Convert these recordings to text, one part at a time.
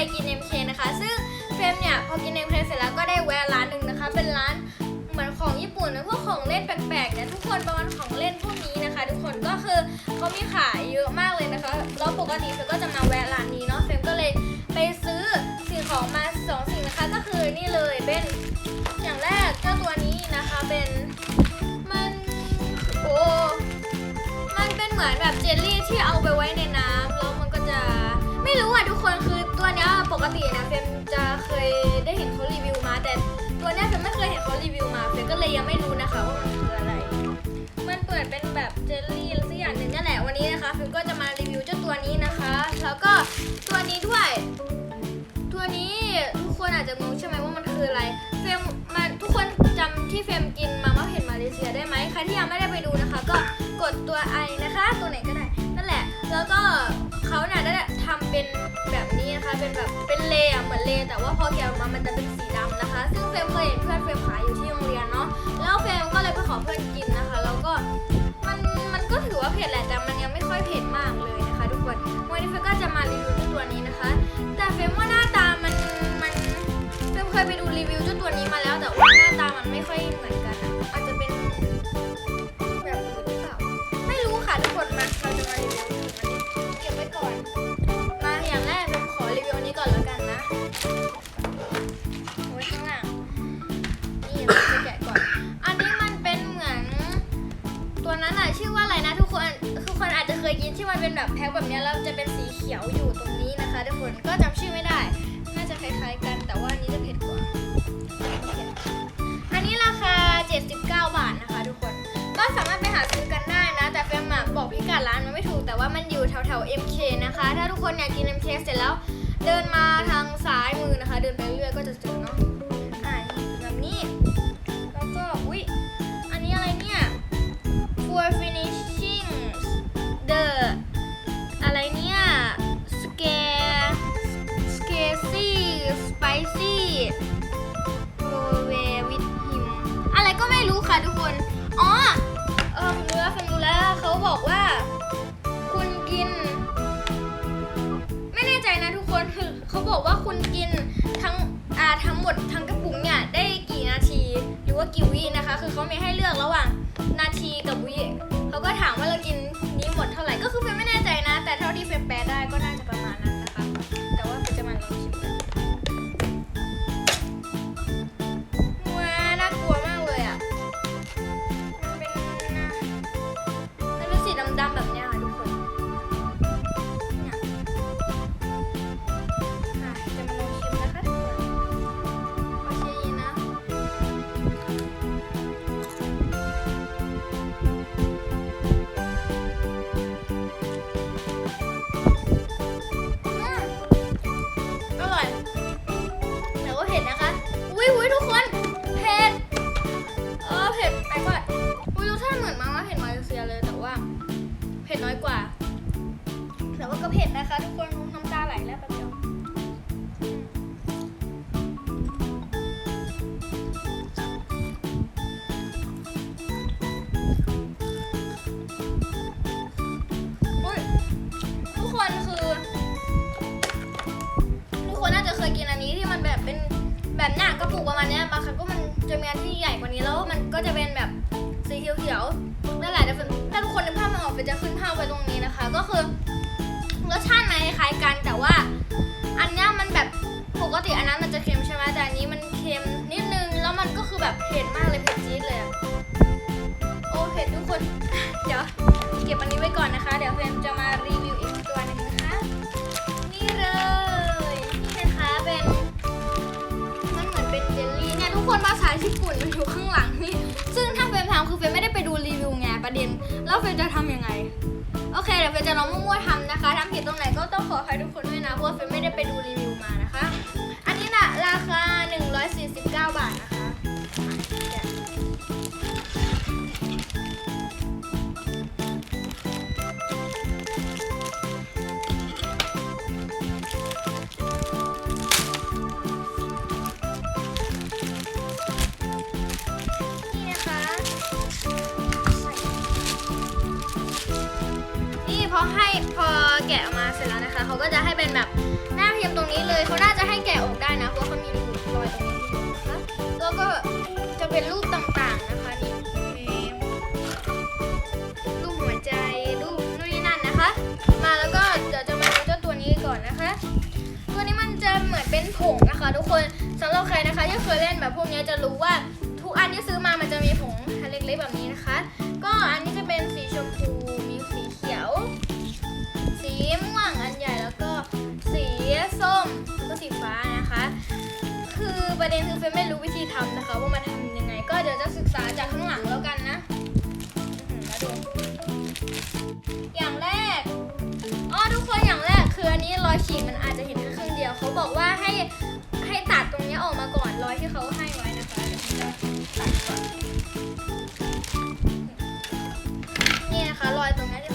เสร็จแล้วก็ไปกิน MK นะคะ ซึ่งเฟรมเนี่ยพอกิน MK เสร็จแล้วก็ได้แวะร้านหนึ่งนะคะ เป็นร้านเหมือนของญี่ปุ่นนะพวกของเล่นแปลกๆเนี่ยทุกคนประมาณของเล่นพวกนี้นะคะ ทุกคนก็คือเขามีขายเยอะมากเลยนะคะแล้วปกติเฟรมก็จะมาแวะร้านนี้เนาะเฟรมก็เลยไปซื้อสิ่งของมาสองสิ่งนะคะก็คือนี่เลยเป็นอย่างแรกเจ้าตัวนี้นะคะเป็นมันโอ้มันเป็นเหมือนแบบเจลลี่ที่เอาไปไว้ในน้ำแล้วมันก็จะไม่รู้อะทุกคนคือ ตัวเนี้เฟมไม่เคยเห็นเขารีวิวมาเฟมก็เลยยังไม่รู้นะคะว่ามันคืออะไร มันเปิดเป็นแบบเจลลี่สักอย่างหนึ่งนั่นแหละวันนี้นะคะเฟมก็จะมารีวิวเจ้าตัวนี้นะคะ แล้วก็ตัวนี้ด้วย ตัวนี้ทุกคนอาจจะงงใช่ไหมว่ามันคืออะไร เฟมมาทุกคนจำที่เฟมกินมาม่าเห็ดมาเลเซียได้ไหมใครที่ยังไม่ได้ไปดูนะคะ ก็กดตัวไอนะคะ ตัวไหนก็ได้ นั่นแหละ แล้วก็เขาเนี่ยได้ทำเป็นแบบนี้ นะคะเป็นแบบเป็นเลอะเหมือนเลแต่ว่าพอแกะออกมามันจะเป็นสีดำนะคะ ซึ่งเฟรมเคยเห็นเพื่อนเฟรมขายอยู่ที่โรงเรียนเนาะแล้วเฟรมก็เลยไปขอเพื่อนกินนะคะ แล้วก็มันมันก็ถือว่าเผ็ดแหละแต่มันยังไม่ค่อยเผ็ดมากเลยนะคะ ทุกคนวันนี้เฟรมก็จะมารีวิวเจ้าตัวนี้นะคะ แต่เฟรมว่าหน้าตามันมันเฟรมเคยไปดูรีวิวเจ้าตัวนี้มาแล้ว แต่ว่าหน้าตามันไม่ค่อยเหมือนกันอะอาจจะ โอ้ยข้างล่างนี่เราจะแกะก่อน อันนี้มันเป็นเหมือน ตัวนั้นอะชื่อว่าอะไรนะทุกคนทุกคนอาจจะเคยกินที่มันเป็นแบบแพ็คแบบเนี้ยแล้วจะเป็นสีเขียวอยู่ตรงนี้นะคะ ทุกคนก็จำชื่อไม่ได้ น่าจะคล้ายๆกันแต่ว่าอันนี้จะเผ็ดกว่า มันไม่ถูกแต่ว่ามันอยู่แถว MK นะคะ ถ้าทุกคนอยากกิน MK เสร็จแล้ว เดินมาทางซ้ายมือนะคะ เดินไปเรื่อยก็จะเจอเนาะอ่าแบบนี้ แล้วก็ อุ๊ย อันนี้อะไรเนี่ย for finishing the อะไรเนี่ย scare scarcy spicy go away with him อะไรก็ไม่รู้ค่ะทุกคน อ๋อ เออผมรู้แล้วผมรู้แล้วเขาบอกว่า คนคือเขาบอกว่าคุณกินทั้งอ่าทั้งหมดทั้งกระปุกเนี่ยได้กี่นาที หรือว่ากี่วินะคะ คือเขามีให้เลือกระหว่างนาทีกับวิเขาก็ถามว่าเรากินนี้หมดเท่าไหร่ก็คือเฟยไม่แน่ใจนะ แต่เท่าที่เฟย คะทุกคนน้ำตาไหลแล้วแป๊บเดียวอุ๊ยทุกคนคือ ทุกคนน่าจะเคยกินอันนี้ที่มันแบบเป็นแบบหน้ากระปุกประมาณเนี้ยบางครั้งก็มันจะมีอันที่ใหญ่กว่านี้แล้วมันก็จะเป็นแบบสีเขียวๆนั่นแหละแต่ถ้าทุกคนนึกภาพมันออกเป็นจะขึ้นภาพไว้ตรงนี้นะคะ ก็คือ ก่อนนะคะ เดี๋ยวเฟรมจะมารีวิวอีกตัวหนึงนะคะ นี่เลย นี่นะคะเป็น มันเหมือนเป็นเจลลี่เนี่ยทุกคนภาษาญี่ปุ่นมันอยู่ข้างหลังนี่ ซึ่งถ้าเฟรมทำคือเฟรมไม่ได้ไปดูรีวิวไงประเด็น แล้วเฟรมจะทำยังไง โอเคเดี๋ยวเฟรมจะลองมั่วๆทำนะคะทำผิดตรงไหนก็ต้องขออภัยทุกคนด้วยนะ เพราะเฟรมไม่ได้ไปดูรีวิว แกะออกมาเสร็จแล้วนะคะเขาก็จะให้เป็นแบบหน้าพิมพ์ตรงนี้เลยเขาน่าจะให้แกะออกได้นะเพราะเขามีรูรอยตรงนี้นะคะแล้วก็จะเป็นรูปต่างๆนะคะนี่รูปหัวใจรูปนู่นนี่นั่นนะคะ มาแล้วก็เดี๋ยวจะมาดูเจ้าตัวนี้ก่อนนะคะ ตัวนี้มันจะเหมือนเป็นผงนะคะ ทุกคนสำหรับใครนะคะที่เคยเล่นแบบพวกนี้จะรู้ว่าทุกอันที่ซื้อมามันจะมีผงเล็กๆแบบนี้นะคะ ก็อันนี้จะเป็นสีชมพู คือประเด็นคือเฟยไม่รู้วิธีทำนะคะ ว่ามันทำยังไง ก็เดี๋ยวจะศึกษาจากข้างหลังแล้วกันนะอื้อหือมาดู อย่างแรกอ๋อทุกคนอย่างแรกคืออันนี้รอยฉีกมันอาจจะเห็นแค่ครึ่งเดียว เขาบอกว่าให้ให้ตัดตรงนี้ออกมาก่อนรอยที่เขาให้ไว้นะคะเดี๋ยวผมจะตัดก่อนนี่นะคะรอยตรงนี้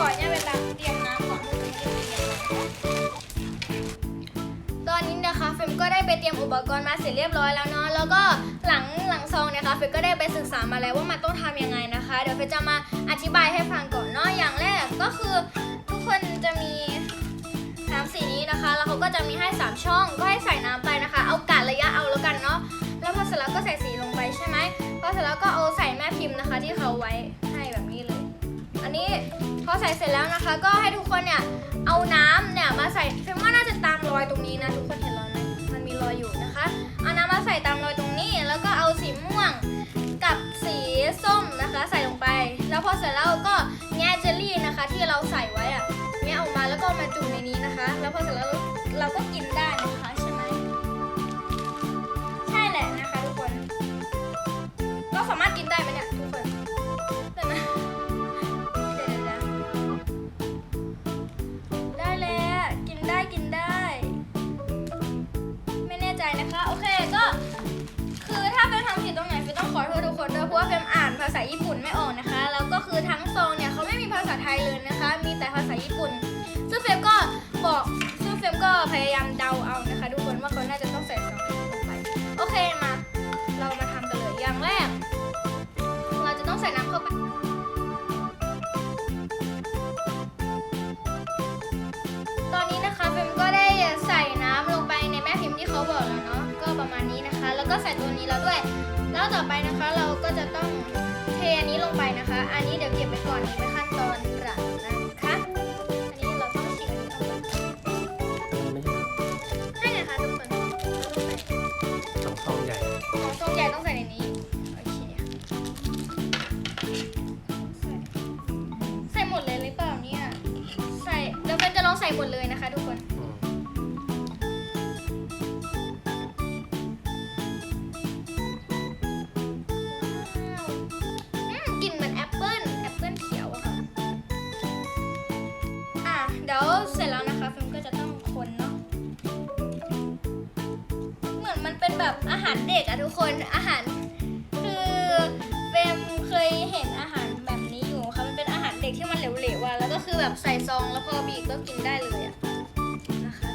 เคเดี๋ยวเฟมขอเนี่ยเวลาเตรียมน้ำก่อนเพื่อเตรียมตอนนี้นะคะเฟมก็ได้ไปเตรียมอุปกรณ์มาเสร็จเรียบร้อยแล้วเนาะแล้วก็หลังหลังซองนี่ยค่ะเฟมก็ได้ไปศึกษามาแล้วว่ามันต้องทำยังไงนะคะ เดี๋ยวเฟมจะมาอธิบายให้ฟังก่อนเนาะอย่างแรกก็คือทุกคนจะมีสามสีนี้นะคะ แล้วเขาก็จะมีให้สามช่อง ก็ให้ใส่น้ำไปนะคะ เอากะระยะเอาแล้วกันเนาะแล้วพอเสร็จแล้วก็ใส่สีลงไปใช่ไหมพอเสร็จแล้วก็เอาใส่แม่พิมพ์นะคะที่เขาไว้ ใส่เสร็จแล้วนะคะ ก็ให้ทุกคนเนี่ยเอาน้ำเนี่ยมาใส่เฟมว่าน่าจะตามรอยตรงนี้นะทุกคนเห็นรอยไหมมันมีรอยอยู่นะคะ เอาน้ำมาใส่ตามรอยตรงนี้ แล้วก็เอาสีม่วงกับสีส้มนะคะใส่ลงไป แล้วพอเสร็จแล้วก็แง่เจลลี่นะคะ ที่เราใส่ไว้อะแง่ออกมาแล้วก็มาจุ่มในนี้นะคะ แล้วพอเสร็จแล้วเราก็กินได้นะคะ ซองเนี่ยเขาไม่มีภาษาไทยเลยนะคะ มีแต่ภาษาญี่ปุ่น ซึ่งเฟมก็บอกซึ่งเฟมก็พยายามเดาเอานะคะทุกคนว่าเขาน่าจะต้องใส่ซองนี้ลงไปโอเคมา เรามาทำกันเลยอย่างแรก เราจะต้องใส่น้ำเข้าไปตอนนี้นะคะเฟมก็ได้ใส่น้ำลงไปในแม่พิมพ์ที่เขาบอกแล้วเนาะก็ประมาณนี้นะคะ แล้วก็ใส่ตัวนี้แล้วด้วย แล้วต่อไปนะคะเราก็จะต้อง อันนี้ลงไปนะคะ อันนี้เดี๋ยวเก็บไว้ก่อนนี่เป็นขั้นตอนหลังนะคะ ใส่ซองแล้วพอบีบก็กินได้เลยอะนะคะ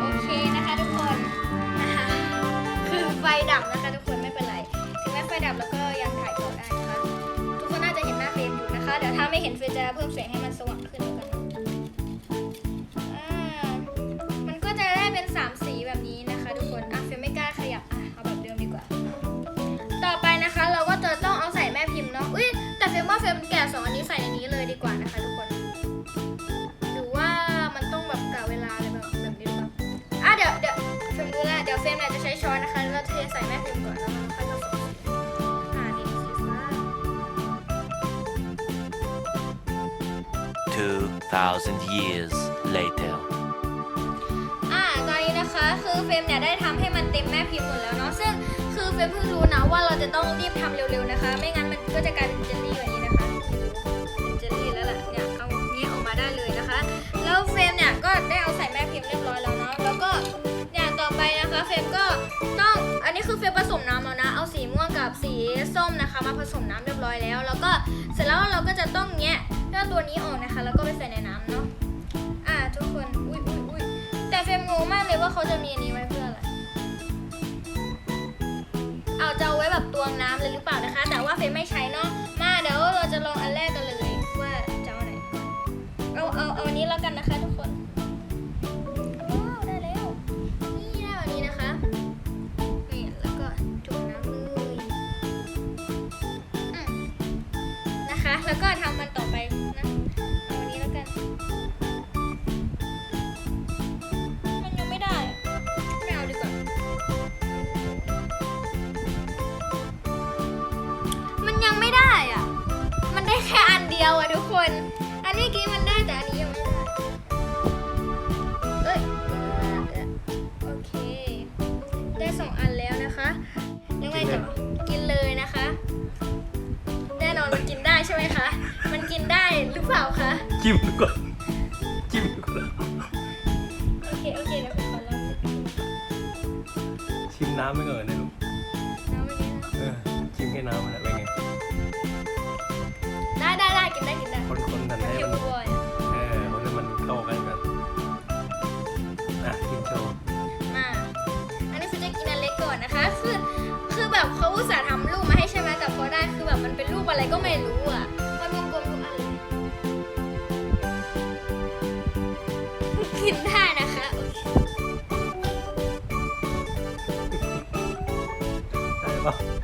โอเคนะคะทุกคนนะคะคือไฟดับนะคะทุกคนไม่เป็นไร ถึงแม้ไฟดับแล้วก็ยังถ่ายต่อได้นะคะ ทุกคนน่าจะเห็นหน้าเฟรมอยู่นะคะ เดี๋ยวถ้าไม่เห็นเฟรมจะเพิ่มแสงให้ เราเทใส่แม่พิมพ์ก่อนแล้วเราค่อยผสมอ่านี่สีฟ้า 2,000 years later. อ่าตอนนี้นะคะคือเฟรมเนี่ยได้ทำให้มันเต็มแม่พิมพ์หมดแล้วเนาะซึ่งคือเฟรมเพิ่งรู้นะว่าเราจะต้องรีบทำเร็วๆนะคะ ไม่งั้นมันก็จะกลายเป็นเจลลี่แบบนี้นะคะเป็นเจลลี่แล้วแหละเนี่ยเอานี้ออกมาได้เลยนะคะ แล้วเฟรมเนี่ยก็ได้เอาใส่แม่พิมพ์เรียบร้อยแล้วเนาะแล้วก็ อไปนะคะเฟมก็ต้องอันนี้คือเฟมผสมน้ำแล้วนะ เอาสีม่วงกับสีส้มนะคะ มาผสมน้ำเรียบร้อยแล้ว แล้วก็เสร็จแล้วเราก็จะต้องแงะเจ้าตัวนี้ออกนะคะ แล้วก็ไปใส่ในน้ำเนาะอ่าทุกคนอุ้ยอุ้ยอุ้ยแต่เฟมงงมากเลยว่าเขาจะมีอันนี้ไว้เพื่ออะไร จิ้มดูก่อนจิ้มดูก่อนโอเค โอเคเดี๋ยวผมขอลองชิมน้ำไปก่อนนะลูกน้ำอันนี้นะเออชิมแค่น้ำมันเป็นไงได้ได้ได้กินได้กินได้คนคนๆกันมันให้เค็มมันบ่อยเออคนให้มันเข้ากันกันอะกินโชว์มาอันนี้คือจะกินอันเล็กก่อนนะคะ คือ คือแบบเขาอุตส่าห์ทำรูปมาให้ใช่ไหมแต่พอได้คือแบบมันเป็นรูปอะไรก็ไม่รู้อะ กินได้นะคะโอเคได้ปะ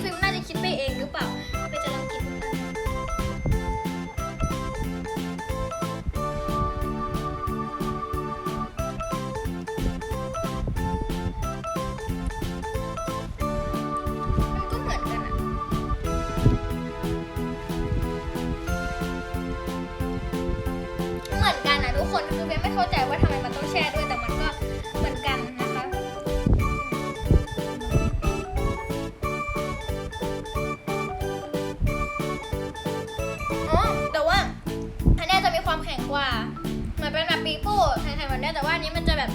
ไหร่ ข็งกว่า เหมือนเป็นแบบปีโป้แข็งๆแบบนี้แต่ว่าอันนี้มันจะแบบ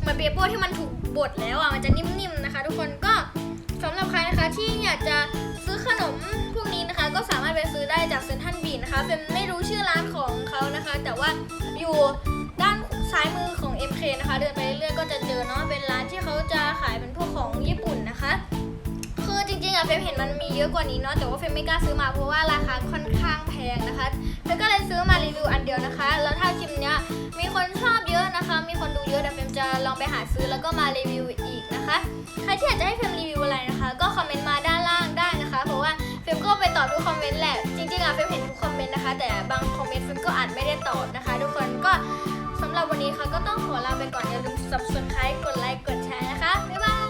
เหมือนปีโป้ที่มันถูกบดแล้วอะมันจะนิ่มๆนะคะ ทุกคนก็สำหรับใครนะคะที่อยากจะซื้อขนมพวกนี้นะคะ ก็สามารถไปซื้อได้จากเซนทรัลบีนะคะเป็นไม่รู้ชื่อร้านของเขานะคะ แต่ว่าอยู่ด้านซ้ายมือของ MK นะคะ เดินไปเรื่อยๆก็จะเจอเนาะเป็นร้านที่เขาจะขายเป็นพวกของญี่ปุ่นนะคะ งๆอะเฟมเห็นมันมีเยอะกว่านี้เนาะแต่ว่าเฟมไม่กล้าซื้อมาเพราะว่าราคาค่อนข้างแพงนะคะเฟมก็เลยซื้อมารีวิวอันเดียวนะคะ แล้วถ้าคลิปเนี้ยมีคนชอบเยอะนะคะ มีคนดูเยอะเดี๋ยวเฟมจะลองไปหาซื้อแล้วก็มารีวิวอีกนะคะ ใครที่อยากจะให้เฟมรีวิวอะไรนะคะ ก็คอมเมนต์มาด้านล่างได้นะคะ เพราะว่าเฟมก็ไปตอบทุกคอมเมนต์แหละจริงๆอะเฟมเห็นทุกคอมเมนต์นะคะ แต่บางคอมเมนต์เฟมก็อาจไม่ได้ตอบนะคะ ทุกคนก็สำวันนี้เขาก็ต้องขอลาไปก่อนอย่าลืม subscribe กดไลค์กดแชร์นะคะบ๊ายบาย